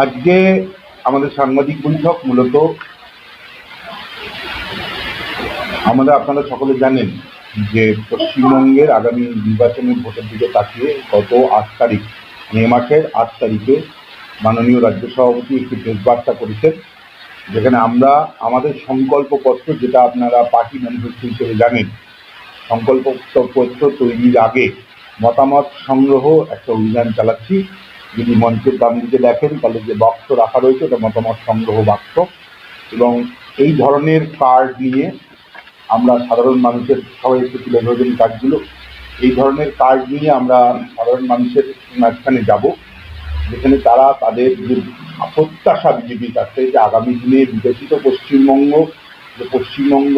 আজকে আমাদের সাংবাদিক বৈঠক মূলত আমাদের আপনারা সকলে জানেন যে পশ্চিমবঙ্গের আগামী নির্বাচনের ভোটের দিকে তাকিয়ে গত আট তারিখ, মে মাসের আট তারিখে মাননীয় রাজ্য সভাপতি একটি প্রেস বার্তা করেছেন, যেখানে আমরা আমাদের সংকল্পপত্র যেটা আপনারা পার্টি ম্যানিফেস্টো হিসেবে জানেন সংকল্পপত্র তৈরির আগে মতামত সংগ্রহ একটা অভিযান চালাচ্ছি। যদি মঞ্চের বাম দিকে দেখেন, তাহলে যে বাক্স রাখা রয়েছে, ওটা মতামত সংগ্রহ বাক্স। এবং এই ধরনের কার্ড নিয়ে আমরা সাধারণ মানুষের সবাই একটু তুলে ধরবেন কার্ডগুলো। এই ধরনের কার্ড নিয়ে আমরা সাধারণ মানুষের মাঝখানে যাব, যেখানে তারা তাদের যে প্রত্যাশা বিজেপির কাছে যে আগামী দিনে বিকশিত পশ্চিমবঙ্গ, যে পশ্চিমবঙ্গ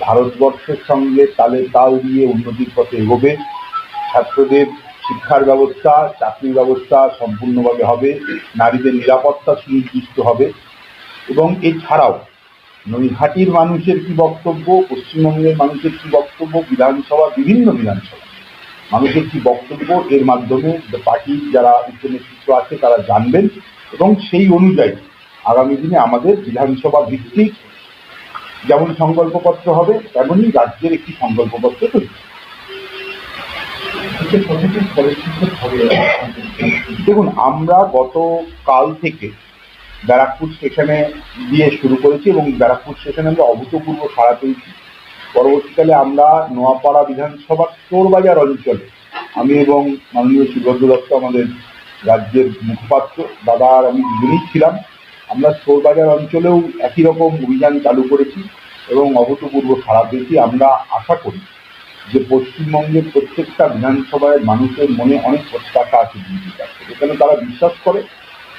ভারতবর্ষের সঙ্গে তালে তাল দিয়ে উন্নতির পথে এগোবে, ছাত্রদের শিক্ষার ব্যবস্থা, চাকরির ব্যবস্থা সম্পূর্ণভাবে হবে, নারীদের নিরাপত্তা সুনির্দিষ্ট হবে এবং এছাড়াও নৈহাটির মানুষের কি বক্তব্য, পশ্চিমবঙ্গের মানুষের কি বক্তব্য, বিধানসভা, বিভিন্ন বিধানসভা, মানুষের কি বক্তব্য, এর মাধ্যমে পার্টির যারা উচ্চ নেতৃত্ব আছে তারা জানবেন এবং সেই অনুযায়ী আগামী দিনে আমাদের বিধানসভা ভিত্তিক যেমন সংকল্পপত্র হবে, তেমনই রাজ্যের একটি সংকল্পপত্র তৈরি। দেখুন, আমরা গত কাল থেকে ব্যারাকপুর স্টেশনে দিয়ে শুরু করেছি এবং ব্যারাকপুর স্টেশনে আমরা অভূতপূর্ব সাড়া পেয়েছি। পরবর্তীকালে আমরা নোয়াপাড়া বিধানসভার চোরবাজার অঞ্চলে, আমি এবং মাননীয় সুব্রত দত্ত আমাদের রাজ্যের মুখপাত্র, দাদা আর আমি দুজনেই ছিলাম। আমরা চোরবাজার অঞ্চলেও একই রকম অভিযান চালু করেছি এবং অভূতপূর্ব সাড়া পেয়েছি। আমরা আশা করি যে পশ্চিমবঙ্গের প্রত্যেকটা বিধানসভায় মানুষের মনে অনেক প্রত্যাশা আছে বিজেপির কাছে। এখানে তারা বিশ্বাস করে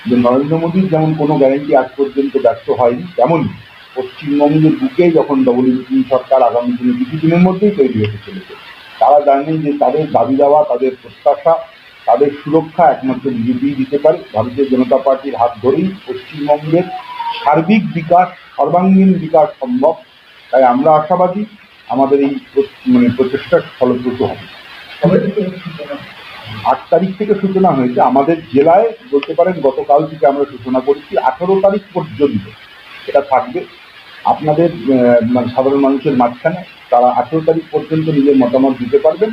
যে নরেন্দ্র মোদীর যেমন কোনো গ্যারেন্টি আজ পর্যন্ত ব্যর্থ হয়নি তেমনই পশ্চিমবঙ্গের বুকে যখন ডবল ইঞ্জিন সরকার আগামী দিনে কিছুদিনের মধ্যেই তৈরি হতে চলেছে, তারা জানেন যে তাদের দাবি দেওয়া, তাদের প্রত্যাশা, তাদের সুরক্ষা একমাত্র বিজেপি দিতে পারে। ভারতীয় জনতা পার্টির হাত ধরেই পশ্চিমবঙ্গের সার্বিক বিকাশ, সর্বাঙ্গীন বিকাশ সম্ভব। তাই আমরা আশাবাদী, আমাদের এই মানে প্রচেষ্টা ফলপ্রসূ হবে। আট তারিখ থেকে সূচনা হয়েছে। আমাদের জেলায় বলতে পারেন, গতকাল থেকে আমরা সূচনা করেছি, আঠারো তারিখ পর্যন্ত এটা থাকবে। আপনাদের মানে সাধারণ মানুষের মাঝখানে তারা আঠেরো তারিখ পর্যন্ত নিজের মতামত দিতে পারবেন।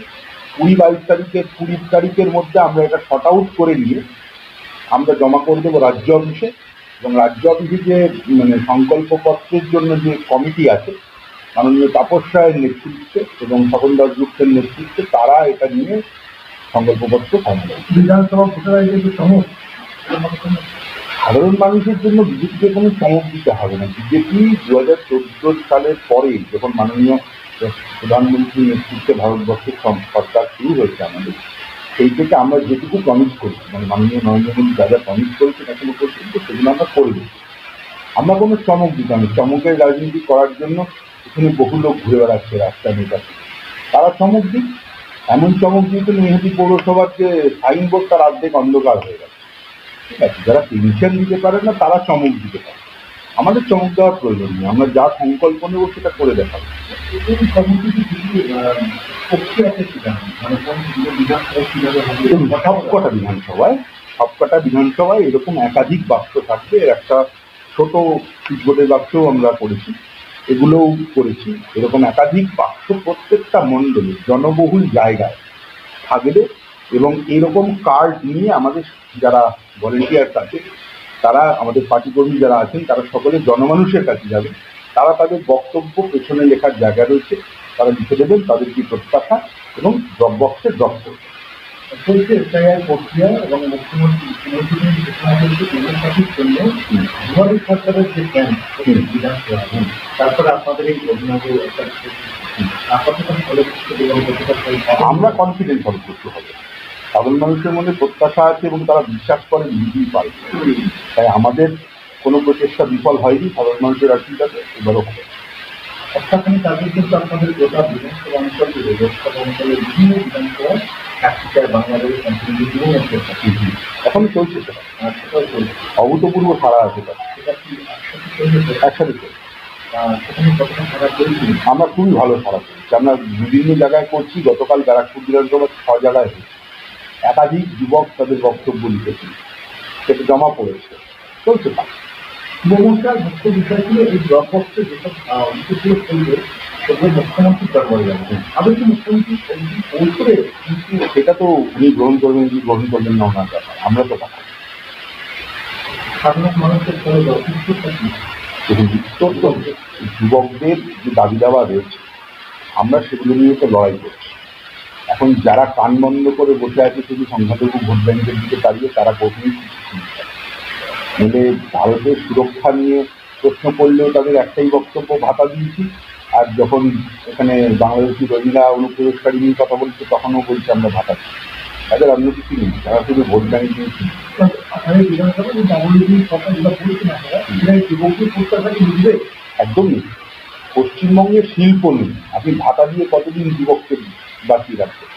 কুড়ি বাইশ তারিখের, কুড়ি তারিখের মধ্যে আমরা এটা শর্ট আউট করে নিয়ে আমরা জমা করে দেবো রাজ্য অফিসে। এবং রাজ্য অফিসে যে মানে সংকল্পপত্রের জন্য যে কমিটি আছে মাননীয় তাপস রায়ের নেতৃত্বে এবং স্বপন দাসগুপ্তের নেতৃত্বে তারা এটা নিয়ে সংকল্পপত্র ফাইনাল বিধানসভা ভোটার আইডি কিন্তু চমক। সাধারণ মানুষের জন্য বিজেপিকে কোনো চমক দিতে হবে না। বিজেপি দু হাজার চোদ্দ সালের পরে যখন মাননীয় প্রধানমন্ত্রীর নেতৃত্বে ভারতবর্ষের সরকার শুরু হয়েছে আমাদের সেই থেকে আমরা যেটুকু প্রমিস করেছি মানে মাননীয় নরেন্দ্র মোদী যা যা প্রমিস করেছেন এখনও পর্যন্ত সেগুলো আমরা করে দিচ্ছি আমরা কোনো চমক দিতাম না। চমকের রাজনীতি করার জন্য এখানে বহু লোক ঘুরে বেড়াচ্ছে রাস্তা নেতা তারা চমক দিক এমন চমক দিয়েছিল মেহেদি পৌরসভার যে সাইনবোর্ড তার অর্ধেক অন্ধকার হয়ে গেছে। ঠিক আছে যারা পেনশন দিতে পারে না তারা চমক দিতে পারে। আমাদের চমক দেওয়ার প্রয়োজন নেই আমরা যা সংকল্প নেব সেটা করে দেখাবো। মানে সবকটা বিধানসভায় সবকটা বিধানসভায় এরকম একাধিক বাক্স থাকবে। এর একটা ছোট সুইচবোর্ডের বাক্সও আমরা করেছি এগুলোও করেছি। এরকম একাধিক বাক্স প্রত্যেকটা মণ্ডলে, জনবহুল জায়গায় থাকবে এবং এরকম কার্ড নিয়ে আমাদের যারা ভলেন্টিয়ার্স আছে তারা আমাদের পার্টি কর্মী যারা আছেন, তারা সকলে জনমানুষের কাছে যাবে। তারা তাদের বক্তব্য পেছনে লেখার জায়গা রয়েছে, তারা লিখে দেবেন তাদের কি প্রত্যাশা এবং ড্রপ বক্সে ড্রপ করবে প্রক্রিয়া এবং মুখ্যমন্ত্রী মুখ্যমন্ত্রী ঘোষণা করেছে কেন্দ্র জন্য। দুয়ারি সরকারের যে ক্যাম্প বিধানসভা তারপরে আপনাদের এই একটা আমরা কনফিডেন্ট হবে করতে হবে সাধারণ মানুষের মধ্যে প্রত্যাশা আছে এবং তারা বিশ্বাস করে নিজেই পারে। তাই আমাদের কোনো প্রচেষ্টা বিফল হয়নি। সাধারণ মানুষের আশীর্বাদে এবারও হবে। সপ্তাহখানি আগে কিন্তু আপনাদের গোটা বিধানসভা অঞ্চল লোকসভা অঞ্চলের বিভিন্ন বিধানসভায় বাংলাদেশ কন্টিনিউ বিভিন্ন অঞ্চল এখন চলছে সেটা। সেটাও চলছে। অভূতপূর্ব সারা আছে সেটা কি একসাথে চলছে তো? আমরা খুবই ভালো সারা পেয়েছি। আমরা বিভিন্ন জায়গায় করছি। গতকাল ব্যারাকপুর বিধানসভা ছ জায়গায় হয়েছে। একাধিক যুবক তাদের বক্তব্য লিখেছে সেটা জমা পড়েছে। চলছে কাজ। নমস্কার মুখ্য বিষয় ছিল এই দরপত্রে যেসব সেগুলো মুখ্যমন্ত্রী মুখ্যমন্ত্রী পৌঁছবে কিন্তু সেটা তো উনি গ্রহণ করবেন কি গ্রহণ করবেন না ওনার ব্যাপার। আমরা তো কথা সাধারণ মানুষের ফলে যথেষ্ট কি দেখুন যুবকদের যে দাবি দাবা রয়েছে, আমরা সেগুলো নিয়ে তো লড়াই করছি। এখন যারা কান বন্ধ করে বসে আছে শুধু সংখ্যালঘু ভোট ব্যাংকের দিকে দাঁড়িয়ে তারা শুনছে নইলে ভারতের সুরক্ষা নিয়ে প্রশ্ন করলেও তাদের একটাই বক্তব্য, ভাতা দিয়েছি। আর যখন এখানে বাংলাদেশি রোহিঙ্গা অনুপ্রবেশকারী নিয়ে কথা বলছে তখনও বলছে আমরা ভাতা তাদের অন্য কিছু নেই তারা শুধু ভোট ব্যাংক বুঝবে একদমই পশ্চিমবঙ্গে শিল্প নেই। আপনি ভাতা দিয়ে কতদিন যুবককে বাঁচিয়ে রাখবেন?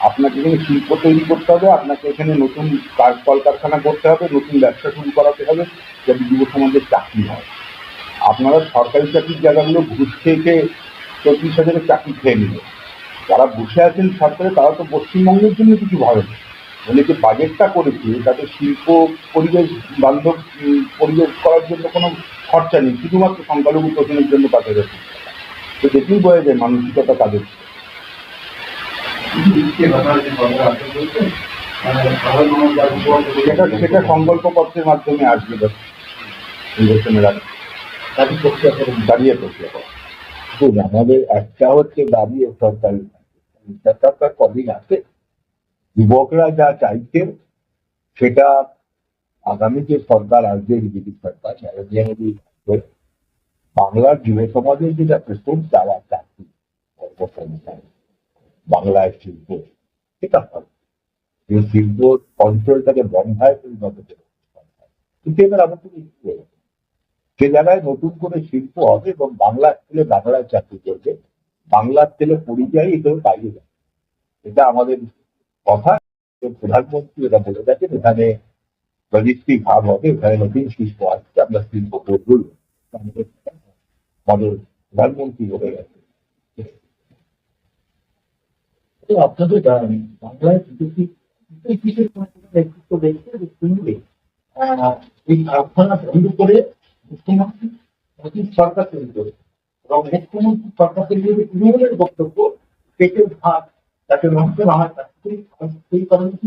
আপনাকে এখানে শিল্প তৈরি করতে হবে আপনাকে এখানে নতুন কার কলকারখানা করতে হবে নতুন ব্যবসা শুরু করাতে হবে যাতে যুব সমাজের চাকরি হয়। আপনারা সরকারি চাকরির জায়গাগুলো ঘুষ খেয়ে খেয়ে চব্বিশ হাজারের চাকরি খেয়ে নিল। যারা বসে আছেন সরকারে তারা তো পশ্চিমবঙ্গের জন্য কিছু ভাবে মানে যে বাজেটটা করেছে তাতে শিল্প পরিবেশ বান্ধব পরিবেশ করার জন্য কোনো খরচা নেই শুধুমাত্র সংখ্যালঘু প্রশ্নের জন্য পাঁচ হাজার তো দেখেই বোঝা যায় মানসিকতা তাদের মানে সেটা সেটা সংকল্প পত্রের মাধ্যমে আসবে। নির্বাচনের আগে তাদের প্রক্রিয়া করে দাঁড়িয়ে প্রক্রিয়া করা। দেখুন, আমাদের একটা হচ্ছে দাবি ও সরকারি সরকার কদিন আছে, যুবকরা যা চাইছে, সেটা আগামী যে সরকার আসবে, বিজেপি সরকার, নরেন্দ্র মোদী বাংলার যুব সমাজের যেটা প্রথম চাওয়া চাকরি কর্মসংস্থান বাংলায় শিল্প, সেটা হবে এই শিল্প অঞ্চলটাকে বন্ধায় পরিণত করে কিন্তু এবার করব? সে জায়গায় নতুন করে শিল্প হবে এবং বাংলার ছেলে বাংলায় চাকরি করবে বাংলার ছেলে পরিযায়ী এটাও বাইরে যাবে। এটা আমাদের কথা। প্রধানমন্ত্রী এটা বলে গেছেন এখানে লজিস্টিক হাব হবে এখানে নতুন শিল্প আসছে আমরা শিল্প করব। আমাদের প্রধানমন্ত্রী বলে গেছে। আপনাদের বাংলায় কিসের আহ, এই কারখানা বন্ধ করে সরকার এবং বক্তব্য তাকে সেই কারণে তো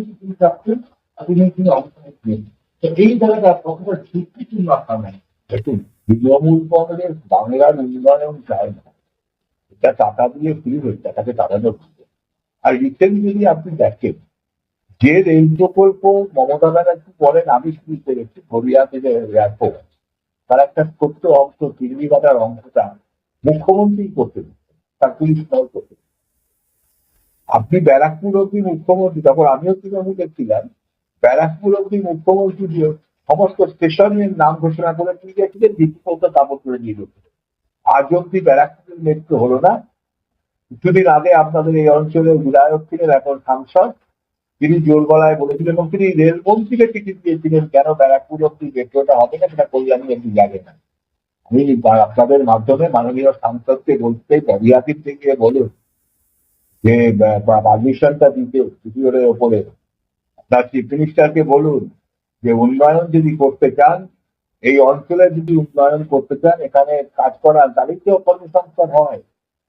এই কংগ্রেস বাংলার উন্নয়ন চায় না। এটা টাকা দিয়ে ফ্রি হচ্ছে টাকাকে হচ্ছে। আর রিসেন্ট যদি আপনি দেখেন, যে রেল প্রকল্প মমতা ব্যানার্জি বলেন আমি শুরু করেছি গড়িয়া থেকে এয়ারপোর্ট তার একটা ছোট্ট অংশ চিরবিঘাটার অংশটা মুখ্যমন্ত্রী করতে তার পুলিশ নাও করতে আপনি ব্যারাকপুর অব্দি মুখ্যমন্ত্রী তখন আমিও তৃণমূলে ছিলাম, ব্যারাকপুর অব্দি মুখ্যমন্ত্রী দিয়ে সমস্ত স্টেশনের নাম ঘোষণা করে দিয়ে গেছিলেন দীপিকতা তাপর করে দিয়ে গেছিলেন আজ অব্দি ব্যারাকপুরের মেট্রো হলো না। কিছুদিন আগে আপনাদের এই অঞ্চলের বিধায়ক ছিলেন এখন সাংসদ। তিনি জোর গলায় বলেছিলেন, এবং তিনি রেলমন্ত্রীকে টিকিট দিয়েছিলেন, কেন ব্যারাকপুর অব্দি মেট্রোটা হবে না সেটা কল্যাণী একটু জানে না। আমি আপনাদের মাধ্যমে মাননীয় সাংসদকে বলতে পরিহাতির থেকে বলুন যে পারমিশনটা দিতে সিকিউরের ওপরে। আপনার চিফ মিনিস্টারকে বলুন যে, উন্নয়ন যদি করতে চান, এই অঞ্চলে যদি উন্নয়ন করতে চান, এখানে কাজ করার তাহলে তো কর্মসংস্থান হয়,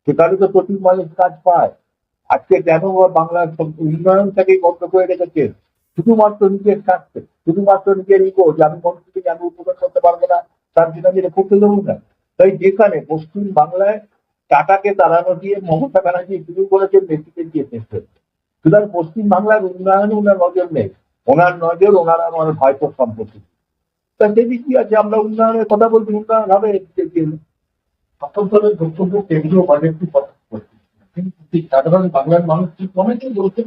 সেখানে তো প্রচুর মানুষ কাজ পায়। আজকে কেন বাংলার উন্নয়নটাকে বন্ধ করে রেখেছেন শুধুমাত্র নিজের স্বার্থে, শুধুমাত্র নিজের ইগো যে আমি মন্ত্রীকে আমি উপকার করতে পারব না, তার জন্য আমি করতে দেবো না। তাই যেখানে পশ্চিম বাংলায় টাটাকে তাড়ানো দিয়ে মমতা ব্যানার্জি শুরু করেছেন নেতৃত্বে দিয়ে শেষ সুতরাং পশ্চিম বাংলার উন্নয়নে ওনার নজর নেই। ওনার নজর ওনার আমার ভাইপোর সম্পত্তি। তা সেদিক কি আছে, আমরা উন্নয়নের কথা বলছি, উন্নয়ন হবে। স্বতন্ত্রের বক্তব্য কেন্দ্রীয় বাজেটটি বাংলার মানুষ ঠিক অনেকেই বলছেন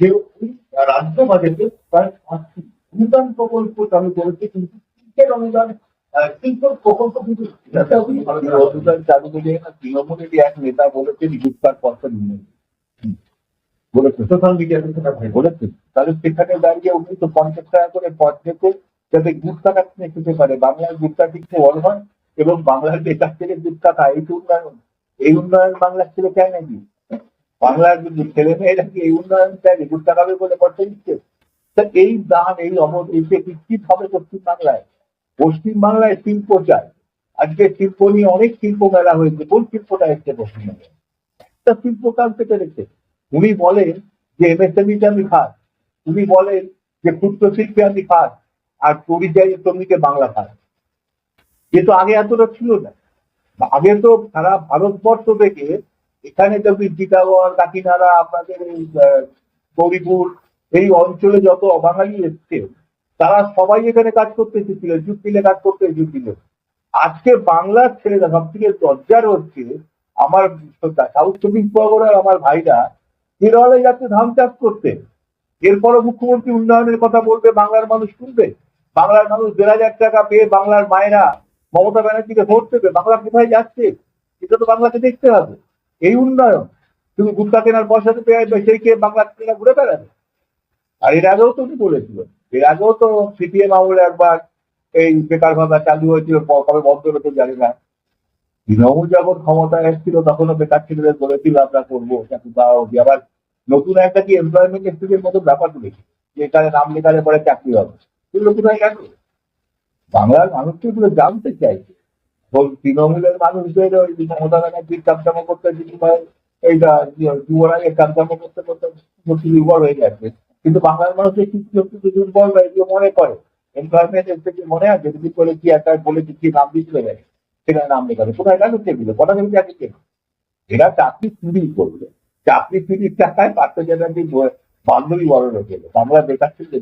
যে রাজ্য বাজেটে প্রায় পাঁচটি অনুদান প্রকল্প চালু করেছে কিন্তু শিল্পের অনুদান প্রকল্প কিন্তু। অনুদান চালু করে তৃণমূলেরই এক নেতা বলেছেন গুপ্তার নিয়ে। বলেছেন। সোশ্যাল মিডিয়াতে সেটা ভাই বলেছেন। তাহলে সেখানে দাঁড়িয়ে উনি তো পঞ্চাশ টাকা করে পথ যাতে গুপ্তাটা কিনে খেতে পারে। বাংলার গুপ্তা ঠিকতে বড় হয় এবং বাংলার বেকার থেকে গুপ্তা খায় এই উন্নয়ন। এই উন্নয়ন বাংলার ছেলে চায় নাকি? বাংলার যদি ছেলে মেয়েরা কি এই উন্নয়ন চায় গুপ্তা খাবে বলে পড়তে দিচ্ছে? তা এই দান, এই অবদ এইটা কি হবে পশ্চিমবাংলায় পশ্চিমবাংলায় শিল্প চাই আজকে শিল্প নিয়ে অনেক শিল্প মেলা হয়েছে। কোন শিল্পটা এসছে পশ্চিমবঙ্গে? তা শিল্প কাল থেকে রেখে উনি বলেন যে এমএসএমইটা আমি খাস উনি বলেন যে ক্ষুদ্র শিল্পে আমি খাস আর পরিযায়ী শ্রমিকে বাংলা খাস এ তো আগে এতটা ছিল না। আগে তো সারা ভারতবর্ষ থেকে এখানে যদি চিটাগড় কাকিনাড়া আপনাদের এই গৌরীপুর এই অঞ্চলে যত অবাঙালি এসছে, তারা সবাই এখানে কাজ করতে এসেছিল মিলে কাজ করতে এসেছিল। আজকে বাংলার ছেলেরা সব থেকে লজ্জার হচ্ছে, আমার সাউথ চব্বিশ পরগনার আমার ভাইরা কেরলে যাচ্ছে ধান চাষ করতে। এরপরও মুখ্যমন্ত্রী উন্নয়নের কথা বলবে, বাংলার মানুষ শুনবে। বাংলার মানুষ দেড় হাজার টাকা পেয়ে বাংলার মায়েরা মমতা ব্যানার্জিকে ভোট দেবে বাংলা কোথায় যাচ্ছে? এটা তো বাংলাকে দেখতে হবে। এই উন্নয়ন, তুমি গুটকা কেনার পয়সা তো পেয়ে সেই খেয়ে বাংলা কেনা ঘুরে বেড়াবে। আর এর আগেও তো উনি বলেছিলেন এর আগেও তো সিপিএম আমলে একবার এই বেকার ভাতা চালু হয়েছিল কবে বন্ধ হলো তো জানি না। তৃণমূল যখন ক্ষমতায় এসেছিল, তখনও বেকার ছেলেদের বলেছিল, আমরা করব চাকরি পাওয়া অবধি আবার নতুন একটা কি এমপ্লয়মেন্ট এক্সচেঞ্জের মতো ব্যাপার তুলেছে, যে এখানে নাম লেখালে পরে চাকরি হবে। এগুলো কোথায় গেল? বাংলার মানুষকে এগুলো জানতে চাইছে তৃণমূলের মানুষদের ওই মমতা ব্যানার্জির চামচামা করতে এইটা যুবরাজে চামচামা করতে করতে দুর্বল হয়ে গেছে। কিন্তু বাংলার মানুষের কিছু কিছু দুর্বল বা এগুলো মনে করে। এক্সচেঞ্জে মনে আছে যদি বলে কি একটা বলে কি নাম দিতে দেয় সেখানে নাম লেখাবে কোথায় গেল সেগুলো কটা থেকে চাকরি পেল? এরা চাকরি চুরি করবে। চাকরি চুরির টাকায় পার্থ চ্যাটার্জি বান্ধবী বড় লোক বাংলা বেকার ছিল